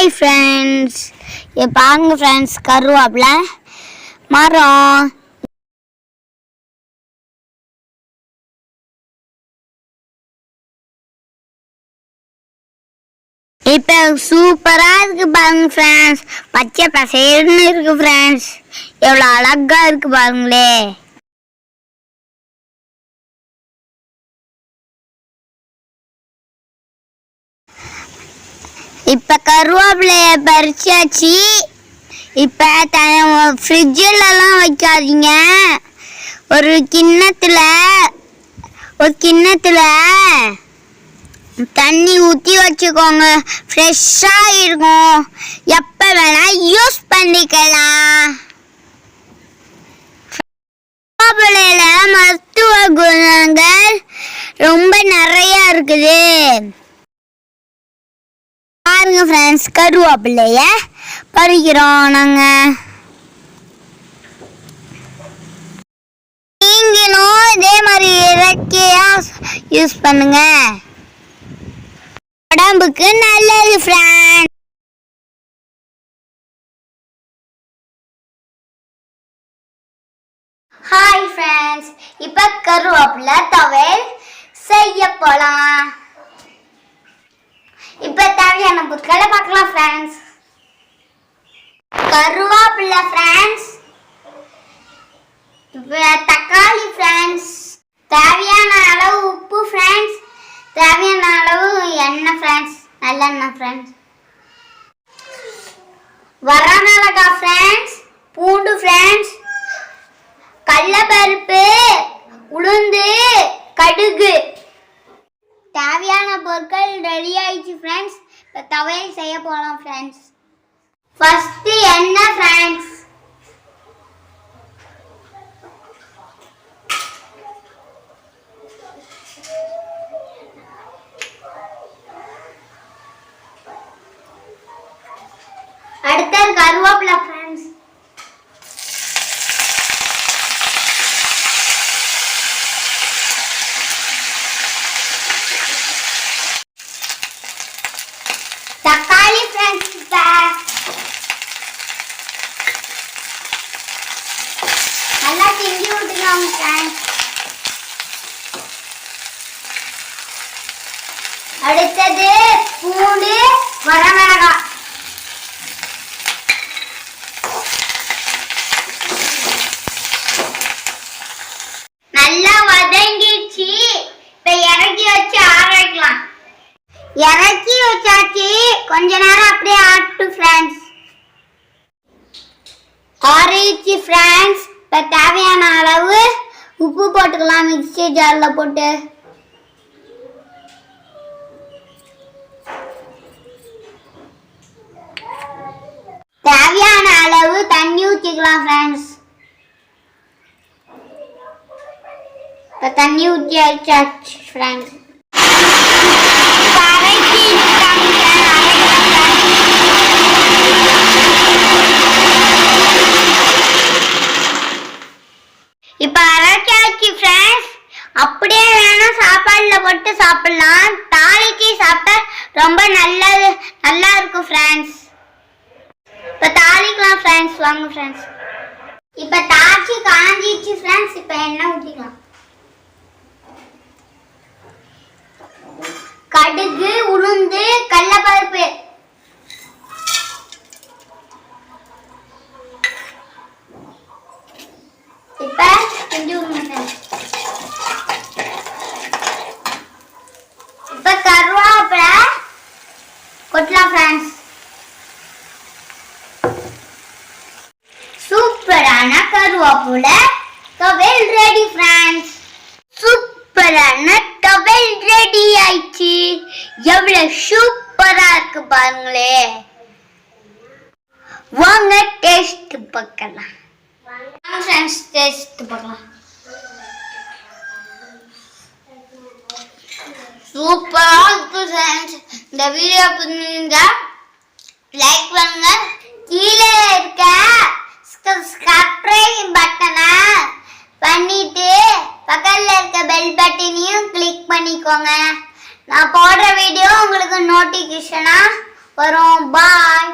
Hi friends பாருங்க friends கருவாப்பில் மரம் இப்போ சூப்பராக இருக்கு பாருங்க ஃப்ரெண்ட்ஸ் பச்சை பசேர்னு இருக்கு ஃப்ரெண்ட்ஸ் எவ்வளோ அழகா இருக்கு பாருங்களே. இப்போ கருவேப்பிலைய பறிச்சாச்சு. இப்போ த ஃப்ரிட்ஜிலலாம் வைக்காதீங்க. ஒரு கிண்ணத்தில் ஒரு கிண்ணத்தில் தண்ணி ஊற்றி வச்சுக்கோங்க. ஃப்ரெஷ்ஷாக இருக்கும். எப்போ வேணால் யூஸ் பண்ணிக்கலாம். கருவேப்பிலையில் மருத்துவ குணம் பாருங்க கருவேப்பிலைய பறிக்கிறோம் நாங்க நீங்களும் இதே மாதிரி இறக்கியா யூஸ் பண்ணுங்க. உடம்புக்கு நல்லது ஃப்ரெண்ட் ஹாய் ஃப்ரெண்ட்ஸ் இப்போ கருவேப்பிலை துவையல் செய்ய போலாம். இப்போ தேவையான பொருட்களை பார்க்கலாம் ஃப்ரெண்ட்ஸ் கருவாப்பிள்ளை ஃப்ரெண்ட்ஸ் இப்போ தக்காளி ஃப்ரெண்ட்ஸ் தேவையான அளவு உப்பு ஃப்ரெண்ட்ஸ் தேவையான அளவு எண்ணெய் ஃப்ரெண்ட்ஸ் நல்லெண்ணெய் ஃப்ரெண்ட்ஸ் வரமிளகா ஃப்ரெண்ட்ஸ் பூண்டு ஃப்ரெண்ட்ஸ் கடலப்பருப்பு உளுந்து கடுகு. தேவையான பொருட்கள் ரெடி ஆயிடுச்சு ஃப்ரெண்ட்ஸ் இப்போ தவையல் செய்ய போகலாம் ஃப்ரெண்ட்ஸ் ஃபஸ்ட்டு எண்ணெய் ஃப்ரெண்ட்ஸ் அடுத்தது கருவேப்பிலை ஃப்ரெண்ட்ஸ் தக்காளி ஃப்ரெண்ட்ஸ் இப்போ நல்லா கிண்டி விட்டுக்கலாம் ஃப்ரெண்ட்ஸ் அடுத்தது பூண்டு வரமிளகா நல்லா வதங்கிடுச்சு. இப்போ இறக்கி வச்சு ஆற வைக்கலாம். இறக்கி வச்சாச்சு. கொஞ்ச நேரம் அப்படியே ஆட்டு ஃப்ரெண்ட்ஸ் ஆறிச்சு ஃப்ரெண்ட்ஸ் இப்போ தேவையான அளவு உப்பு போட்டுக்கலாம் மிக்சி ஜாரில் போட்டு. தேவையான அளவு தண்ணி ஊற்றிக்கலாம் ஃப்ரெண்ட்ஸ் இப்போ தண்ணி ஊற்றி வச்சாச்சு ஃப்ரெண்ட்ஸ் சாப்பிடலாம். தாளிச்சு சாப்பிட்டா ரொம்ப நல்லது. நல்லா இருக்கும் ஃப்ரெண்ட்ஸ் இப்போ தாளிக்கலாம் ஃப்ரெண்ட்ஸ் வாங்க ஃப்ரெண்ட்ஸ் இப்போ தாச்சி காஞ்சிச்சு ஃப்ரெண்ட்ஸ் இப்போ எண்ணெய் ஊற்றிக்கலாம் கடுகு உளுந்து கடலப்பருப்பு இப்ப கிண்டி விடணும் இப்ப கருவேப்பிலை கொட்டலாம் ஃப்ரெண்ட்ஸ் சூப்பரான கருவேப்பிலை ரெடி ஃப்ரெண்ட்ஸ் சூப்பரான டவல் ரெடி ஆயிடுச்சு? எவ்வளவு சூப்பரா இருக்கு பாருங்களே. வாங்க டேஸ்ட் பார்க்கலாம். ஃப்ரெண்ட்ஸ் டேஸ்ட் பார்க்கலாம். சூப்பரா இருக்கு ஃப்ரெண்ட்ஸ் இந்த வீடியோ பிடிச்சிருந்தா லைக் பண்ணுங்க. கீழே இருக்க சப்ஸ்கிரைப் பட்டனை பண்ணிட்டு பக்கத்தில் இருக்க பெல் பட்டனையும் கிளிக் பண்ணிக்கோங்க. நான் போடுற வீடியோ உங்களுக்கு நோட்டிஃபிகேஷனாக வரும். பாய்